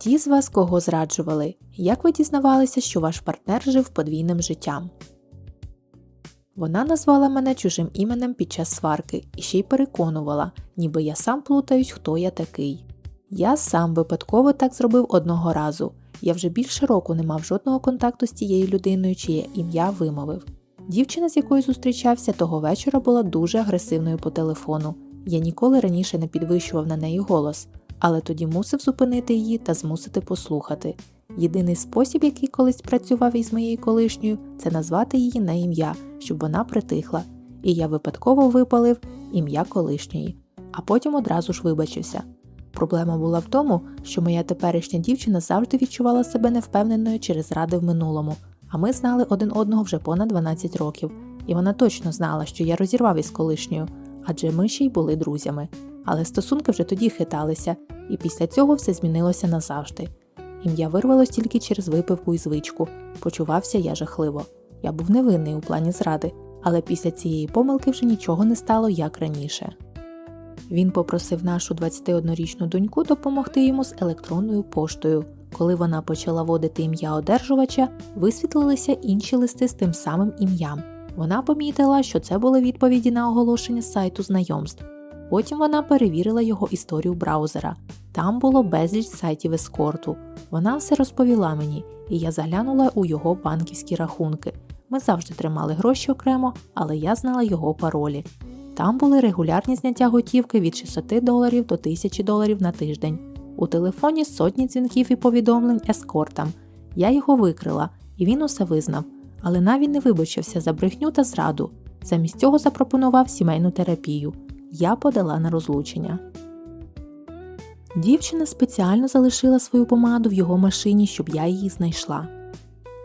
Ті з вас, кого зраджували, як ви дізнавалися, що ваш партнер жив подвійним життям? Вона назвала мене чужим іменем під час сварки і ще й переконувала, ніби я сам плутаюсь, хто я такий. Я сам випадково так зробив одного разу. Я вже більше року не мав жодного контакту з тією людиною, чиє ім'я вимовив. Дівчина, з якою зустрічався того вечора, була дуже агресивною по телефону. Я ніколи раніше не підвищував на неї голос, але тоді мусив зупинити її та змусити послухати. Єдиний спосіб, який колись працював із моєю колишньою, це назвати її на ім'я, щоб вона притихла, і я випадково випалив ім'я колишньої, а потім одразу ж вибачився. Проблема була в тому, що моя теперішня дівчина завжди відчувала себе невпевненою через ради в минулому, а ми знали один одного вже понад 12 років, і вона точно знала, що я розірвав із колишньою, адже ми ще й були друзями. Але стосунки вже тоді хиталися, і після цього все змінилося назавжди. Ім'я вирвалось тільки через випивку і звичку. Почувався я жахливо. Я був невинний у плані зради, але після цієї помилки вже нічого не стало як раніше. Він попросив нашу 21-річну доньку допомогти йому з електронною поштою. Коли вона почала вводити ім'я одержувача, висвітлилися інші листи з тим самим ім'ям. Вона помітила, що це були відповіді на оголошення сайту знайомств. Потім вона перевірила його історію браузера. Там було безліч сайтів ескорту. Вона все розповіла мені, і я заглянула у його банківські рахунки. Ми завжди тримали гроші окремо, але я знала його паролі. Там були регулярні зняття готівки від 600 доларів до 1000 доларів на тиждень. У телефоні сотні дзвінків і повідомлень ескортам. Я його викрила, і він усе визнав, але навіть не вибачився за брехню та зраду. Замість цього запропонував сімейну терапію. Я подала на розлучення. Дівчина спеціально залишила свою помаду в його машині, щоб я її знайшла.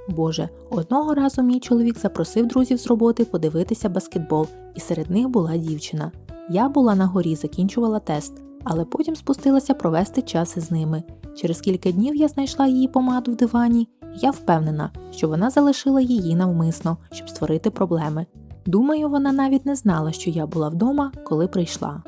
Боже, одного разу мій чоловік запросив друзів з роботи подивитися баскетбол, і серед них була дівчина. Я була на горі, закінчувала тест, але потім спустилася провести час із ними. Через кілька днів я знайшла її помаду в дивані, я впевнена, що вона залишила її навмисно, щоб створити проблеми. Думаю, вона навіть не знала, що я була вдома, коли прийшла.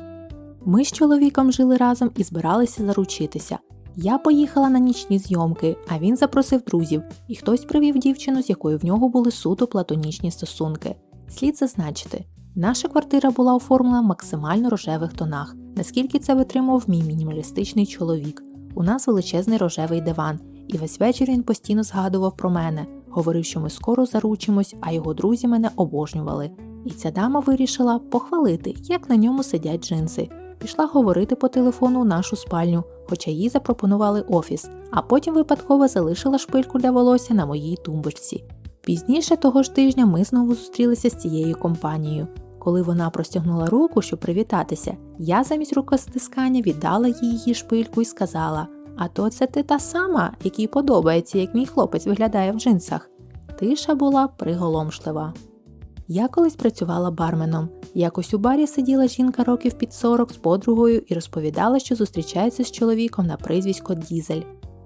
Ми з чоловіком жили разом і збиралися заручитися. Я поїхала на нічні зйомки, а він запросив друзів, і хтось привів дівчину, з якою в нього були суто платонічні стосунки. Слід зазначити, наша квартира була оформлена в максимально рожевих тонах, наскільки це витримував мій мінімалістичний чоловік. У нас величезний рожевий диван, і весь вечір він постійно згадував про мене, говорив, що ми скоро заручимось, а його друзі мене обожнювали. І ця дама вирішила похвалити, як на ньому сидять джинси. Пішла говорити по телефону нашу спальню, хоча їй запропонували офіс, а потім випадково залишила шпильку для волосся на моїй тумбочці. Пізніше того ж тижня ми знову зустрілися з цією компанією. Коли вона простягнула руку, щоб привітатися, я замість рукостискання віддала їй її шпильку і сказала: А то це ти та сама, якій подобається, як мій хлопець виглядає в джинсах. Тиша була приголомшлива. Я колись працювала барменом. Якось у барі сиділа жінка років під 40 з подругою і розповідала, що зустрічається з чоловіком на прізвисько Дізель.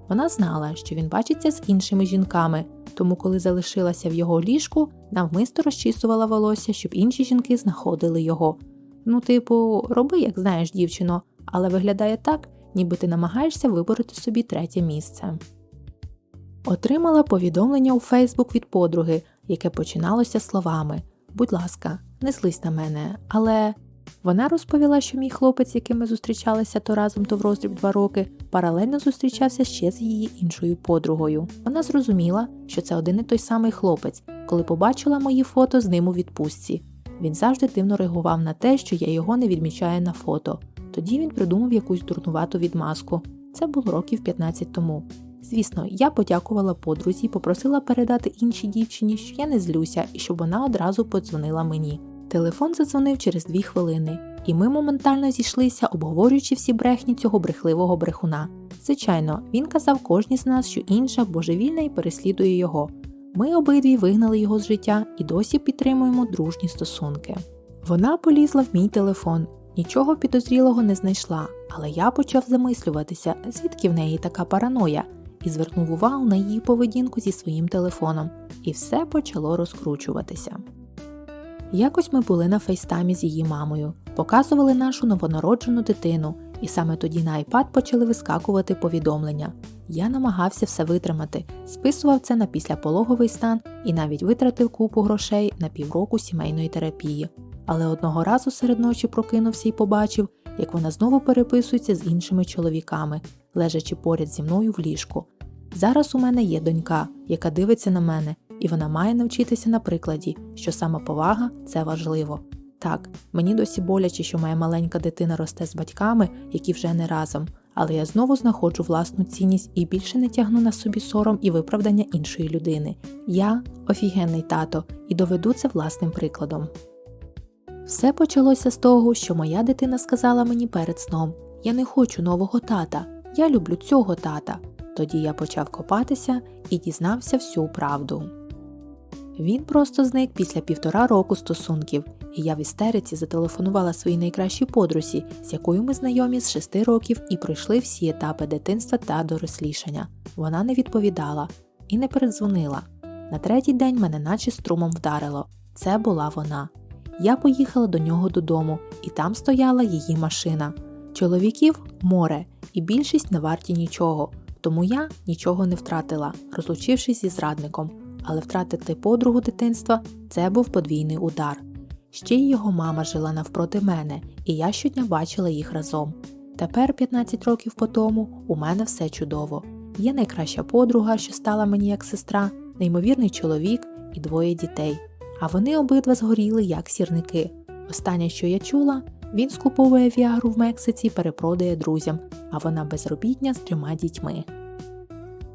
Вона знала, що він бачиться з іншими жінками, тому, коли залишилася в його ліжку, навмисто розчісувала волосся, щоб інші жінки знаходили його. Ну, типу, роби, як знаєш, дівчино, але виглядає так, ніби ти намагаєшся вибороти собі третє місце. Отримала повідомлення у Фейсбук від подруги, яке починалося словами Будь ласка, не злись на мене, але вона розповіла, що мій хлопець, яким ми зустрічалися то разом, то в роздріб два роки, паралельно зустрічався ще з її іншою подругою. Вона зрозуміла, що це один і той самий хлопець, коли побачила мої фото з ним у відпустці. Він завжди дивно реагував на те, що я його не відмічаю на фото. Тоді він придумав якусь дурнувату відмазку. Це було років 15 тому. Звісно, я подякувала подрузі попросила передати іншій дівчині, що я не злюся і щоб вона одразу подзвонила мені. Телефон задзвонив через дві хвилини, і ми моментально зійшлися, обговорюючи всі брехні цього брехливого брехуна. Звичайно, він казав кожній з нас, що інша божевільна і переслідує його. Ми обидві вигнали його з життя і досі підтримуємо дружні стосунки. Вона полізла в мій телефон, нічого підозрілого не знайшла, але я почав замислюватися, звідки в неї така параноя і звернув увагу на її поведінку зі своїм телефоном, і все почало розкручуватися. Якось ми були на фейстаймі з її мамою, показували нашу новонароджену дитину, і саме тоді на iPad почали вискакувати повідомлення. Я намагався все витримати, списував це на післяпологовий стан і навіть витратив купу грошей на півроку сімейної терапії. Але одного разу серед ночі прокинувся і побачив, як вона знову переписується з іншими чоловіками, лежачи поряд зі мною в ліжку. Зараз у мене є донька, яка дивиться на мене, і вона має навчитися на прикладі, що самоповага це важливо. Так, мені досі боляче, що моя маленька дитина росте з батьками, які вже не разом, але я знову знаходжу власну цінність і більше не тягну на собі сором і виправдання іншої людини. Я офігенний тато і доведу це власним прикладом. Все почалося з того, що моя дитина сказала мені перед сном: Я не хочу нового тата, я люблю цього тата. Тоді я почав копатися і дізнався всю правду. Він просто зник після півтора року стосунків, і я в істериці зателефонувала своїй найкращій подрузі, з якою ми знайомі з шести років і пройшли всі етапи дитинства та дорослішання. Вона не відповідала і не передзвонила. На третій день мене наче струмом вдарило. Це була вона. Я поїхала до нього додому, і там стояла її машина. Чоловіків море, і більшість не варті нічого, тому я нічого не втратила, розлучившись зі зрадником. Але втратити подругу дитинства це був подвійний удар. Ще й його мама жила навпроти мене, і я щодня бачила їх разом. Тепер, 15 років по тому, у мене все чудово. Є найкраща подруга, що стала мені як сестра, неймовірний чоловік і двоє дітей. А вони обидва згоріли як сірники. Останнє, що я чула, він скуповує віагру в Мексиці перепродає друзям, а вона безробітня з трьома дітьми.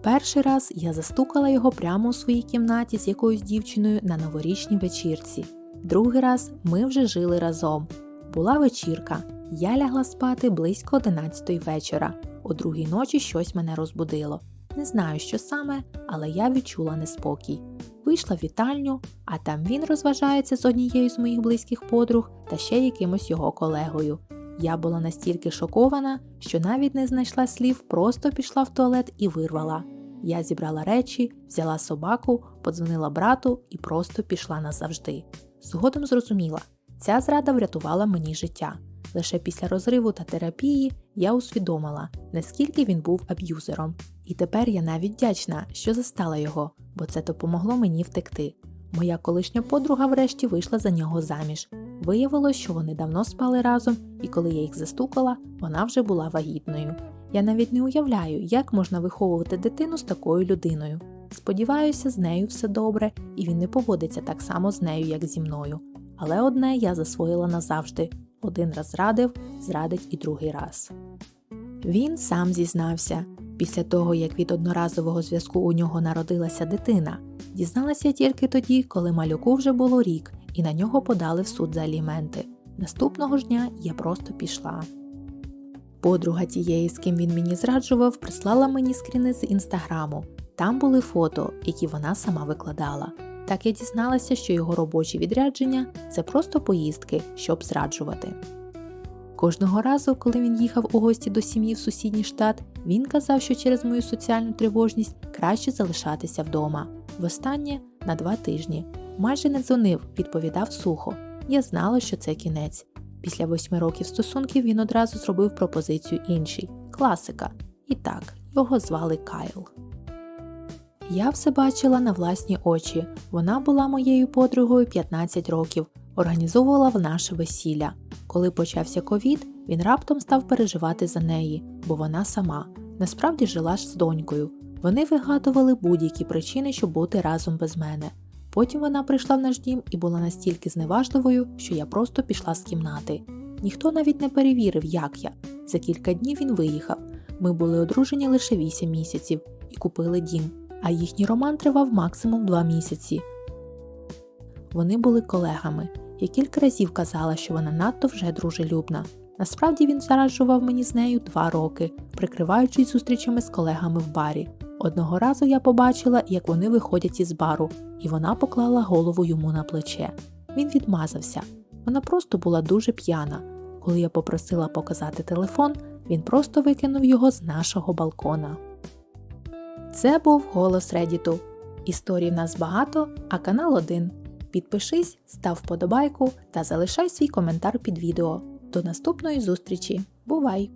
Перший раз я застукала його прямо у своїй кімнаті з якоюсь дівчиною на новорічній вечірці. Другий раз ми вже жили разом. Була вечірка. Я лягла спати близько 11 вечора. О другій ночі щось мене розбудило. Не знаю, що саме, але я відчула неспокій. Вийшла в вітальню, а там він розважається з однією з моїх близьких подруг та ще якимось його колегою. Я була настільки шокована, що навіть не знайшла слів, просто пішла в туалет і вирвала. Я зібрала речі, взяла собаку, подзвонила брату і просто пішла назавжди. Згодом зрозуміла, ця зрада врятувала мені життя. Лише після розриву та терапії я усвідомила, наскільки він був аб'юзером. І тепер я навіть вдячна, що застала його, бо це допомогло мені втекти. Моя колишня подруга врешті вийшла за нього заміж. Виявилось, що вони давно спали разом, і коли я їх застукала, вона вже була вагітною. Я навіть не уявляю, як можна виховувати дитину з такою людиною. Сподіваюся, з нею все добре, і він не поводиться так само з нею, як зі мною. Але одне я засвоїла назавжди один раз зрадив, зрадить і другий раз. Він сам зізнався після того, як від одноразового зв'язку у нього народилася дитина. Дізналася тільки тоді, коли малюку вже було рік, і на нього подали в суд за аліменти. Наступного ж дня я просто пішла. Подруга тієї, з ким він мені зраджував, прислала мені скріни з інстаграму. Там були фото, які вона сама викладала. Так я дізналася, що його робочі відрядження це просто поїздки, щоб зраджувати. Кожного разу, коли він їхав у гості до сім'ї в сусідній штат, він казав, що через мою соціальну тривожність краще залишатися вдома. Востаннє на два тижні. Майже не дзвонив, відповідав сухо. Я знала, що це кінець. Після восьми років стосунків він одразу зробив пропозицію іншій класика. І так, його звали Кайл. Я все бачила на власні очі. Вона була моєю подругою 15 років, організовувала в наше весілля. Коли почався ковід, він раптом став переживати за неї, бо вона сама. Насправді жила ж з донькою. Вони вигадували будь-які причини, щоб бути разом без мене. Потім вона прийшла в наш дім і була настільки зневажливою, що я просто пішла з кімнати. Ніхто навіть не перевірив, як я. За кілька днів він виїхав. Ми були одружені лише 8 місяців і купили дім, а їхній роман тривав максимум 2 місяці. Вони були колегами. Я кілька разів казала, що вона надто вже дружелюбна. Насправді він зараджував мені з нею два роки, прикриваючись зустрічами з колегами в барі. Одного разу я побачила, як вони виходять із бару, і вона поклала голову йому на плече. Він відмазався. Вона просто була дуже п'яна. Коли я попросила показати телефон, він просто викинув його з нашого балкона. Це був голос Редіту. Історій в нас багато, а канал один. Підпишись, став вподобайку та залишай свій коментар під відео. До наступної зустрічі. Бувай!